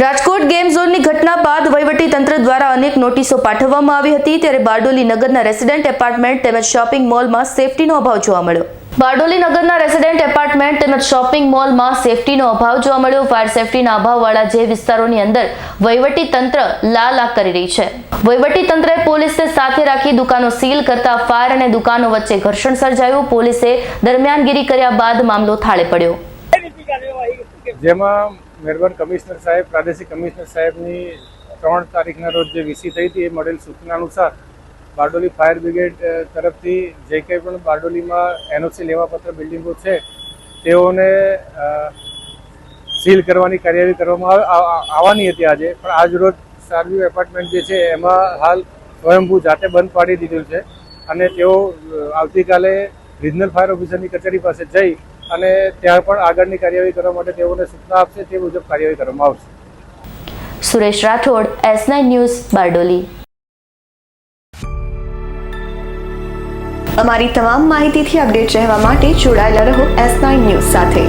Rajkot game ઝોનની ઘટના બાદ વહીવટી તંત્ર દ્વારા અનેક નોટિસો પાઠવવામાં આવી હતી, ત્યારે બારડોલી નગરના રેસિડેન્ટ એપાર્ટમેન્ટ તેમજ શોપિંગ મોલમાં સેફટીનો અભાવ જોવા મળ્યો. બારડોલી નગરના રેસિડેન્ટ એપાર્ટમેન્ટ તેમજ શોપિંગ મોલમાં સેફટીનો અભાવ જોવા મળ્યો. ફાયર સેફટીના અભાવવાળા જે વિસ્તારોની અંદર વહીવટી તંત્ર લાલ આગ કરી રહી છે. વહીવટી તંત્રએ પોલીસને સાથે રાખી દુકાનો સીલ કરતા ફાયર અને દુકાનો વચ્ચે ઘર્ષણ સર્જાયું. પોલીસે દરમિયાનગીરી કર્યા બાદ મામલો થાળે પડ્યો. જેમાં મહેરબાન કમિશનર સાહેબ, પ્રાદેશિક કમિશનર સાહેબની ત્રણ તારીખના રોજ જે વીસી થઈ હતી એ મળેલ સૂચના અનુસાર બારડોલી ફાયર બ્રિગેડ તરફથી જે કંઈ પણ બારડોલીમાં એનઓસી લેવાપત્ર બિલ્ડિંગો છે, તેઓને સીલ કરવાની કાર્યવાહી કરવામાં આવવાની હતી આજે, પણ આજ રોજ સારવ્યુ એપાર્ટમેન્ટ જે છે એમાં હાલ સ્વયંભૂ જાતે બંધ પાડી દીધું છે અને તેઓ આવતીકાલે રિજનલ ફાયર ઓફિસરની કચેરી પાસે જઈ અને ત્યાં પણ આગળની કાર્યવાહી કરવા માટે તેઓને સૂચના આપશે તે મુજબ કાર્યવાહી કરવામાં આવશે. Suresh Rathod S news Bardoli. અમારી તમામ માહિતીથી અપડેટ રહેવા માટે જોડાયેલા રહો એસ ન્યૂઝ સાથે.